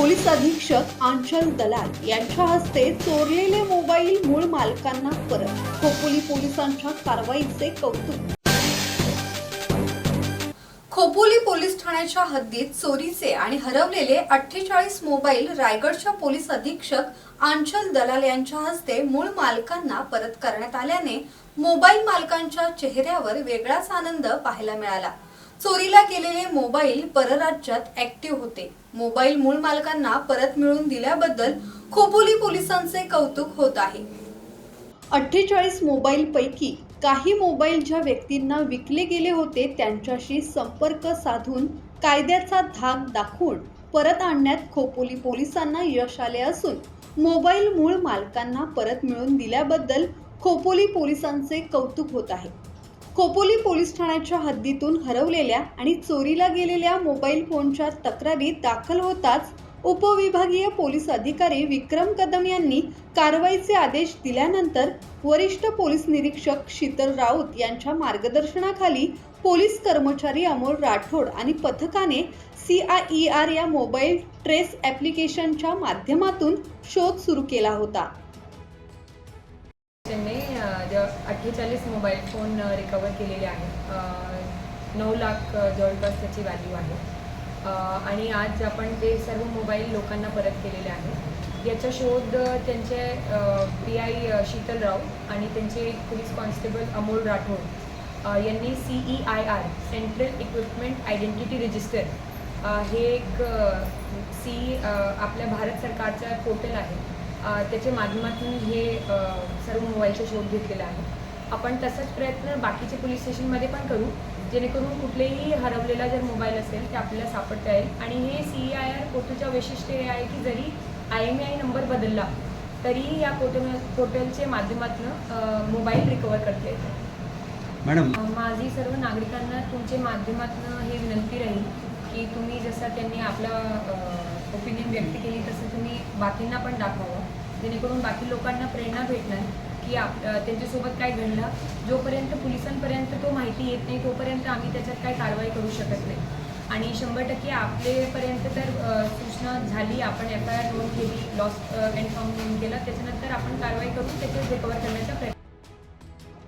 Police अधीक्षक आंचल दलाल यांच्या हस्ते चोरलेले मोबाईल मूळ मालकांना परत खोपोली पोलिसांच्या कारवाईचे कौतुक. खोपोली पोलीस ठाण्याच्या हद्दीत चोरीचे आणि हरवलेले अठ्ठेचाळीस मोबाईल रायगडच्या पोलीस अधीक्षक आंचल दलाल यांच्या हस्ते मूळ मालकांना परत करण्यात आल्याने मोबाईल मालकांच्या चेहऱ्यावर वेगळाच आनंद पाहायला मिळाला. चोरीला गेलेले मोबाईल परराज्यात ऍक्टिव्ह होते. मोबाईल मूळ मालकांना परत मिळवून दिल्याबद्दल खोपोली पोलिसांचे कौतुक होत आहे. अठ्ठेचाळीस मोबाईल पैकी काही मोबाईल ज्या व्यक्तींना विकले गेले होते त्यांच्याशी संपर्क साधून कायद्याचा धाक दाखवून परत आणण्यात खोपोली पोलिसांना यश आले असून मोबाईल मूळ मालकांना परत मिळवून दिल्याबद्दल खोपोली पोलिसांचे कौतुक होत आहे. खोपोली पोलीस ठाण्याच्या हद्दीतून हरवलेल्या आणि चोरीला गेलेल्या मोबाईल फोनच्या तक्रारी दाखल होताच उपविभागीय पोलीस अधिकारी विक्रम कदम यांनी कारवाईचे आदेश दिल्यानंतर वरिष्ठ पोलीस निरीक्षक शीतल राऊत यांच्या मार्गदर्शनाखाली पोलीस कर्मचारी अमोल राठोड आणि पथकाने सी आय ई आर या मोबाईल ट्रेस ॲप्लिकेशनच्या माध्यमातून शोध सुरू केला होता. अठ्ठेचाळीस मोबाईल फोन रिकवर केलेले आहेत नऊ लाख जवळपास त्याची व्हॅल्यू आहे. आणि आज आपण ते सर्व मोबाईल लोकांना परत केलेले आहेत याचा शोध त्यांचे पी आय शीतल राव आणि त्यांचे पोलीस कॉन्स्टेबल अमोल राठोड यांनी C E I R central equipment identity register हे एक सी आपल्या भारत सरकारचं पोर्टल आहे. त्याच्या माध्यमातून हे सर्व मोबाईलचा शोध घेतलेला आहे आपण तसाच प्रयत्न बाकीचे पोलीस स्टेशनमध्ये पण करू जेणेकरून कुठलेही हरवलेला जर मोबाईल असेल ते आपल्याला सापडता येईल. आणि हे सी आय आर पोर्टलचं वैशिष्ट्य हे आहे की जरी आय एम आय नंबर बदलला तरीही या पोर्टल पोर्टलच्या माध्यमातून मोबाईल रिकवर करता येतो. मॅडम. माझी सर्व नागरिकांना तुमच्या माध्यमातून हे विनंती राहील की तुम्ही जसं त्यांनी आपलं ओपिनियन व्यक्त केली तसं तुम्ही बाकींना पण दाखवावं. जेणेकरून बाकी लोकांना प्रेरणा भेटणार की आप त्यांच्यासोबत काय घडलं. जोपर्यंत पोलिसांपर्यंत तो माहिती येत नाही तोपर्यंत आम्ही त्याच्यात काय कारवाई करू शकत नाही. आणि शंभर टक्के आपलेपर्यंत तर सूचना झाली आपण एफ आय आर नोंद केली लॉस कन्फर्म नोंद केला त्याच्यानंतर आपण कारवाई करून त्याच्यात रिकवर करण्याचा प्रयत्न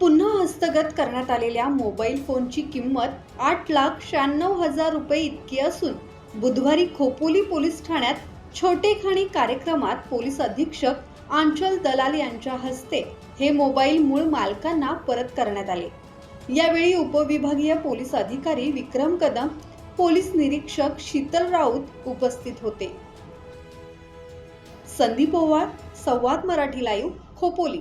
पुन्हा हस्तगत करण्यात आलेल्या मोबाईल फोनची किंमत आठ लाख शहाण्णव हजार रुपये इतकी असून बुधवारी खोपोली पोलीस ठाण्यात छोटेखाणी कार्यक्रमात पोलीस अधीक्षक आंचल दलाल यांच्या हस्ते हे मोबाईल मूळ मालकांना परत करण्यात आले. यावेळी उपविभागीय पोलीस अधिकारी विक्रम कदम पोलीस निरीक्षक शीतल राऊत उपस्थित होते. संदीप ओवाळ संवाद मराठी लाईव्ह खोपोली.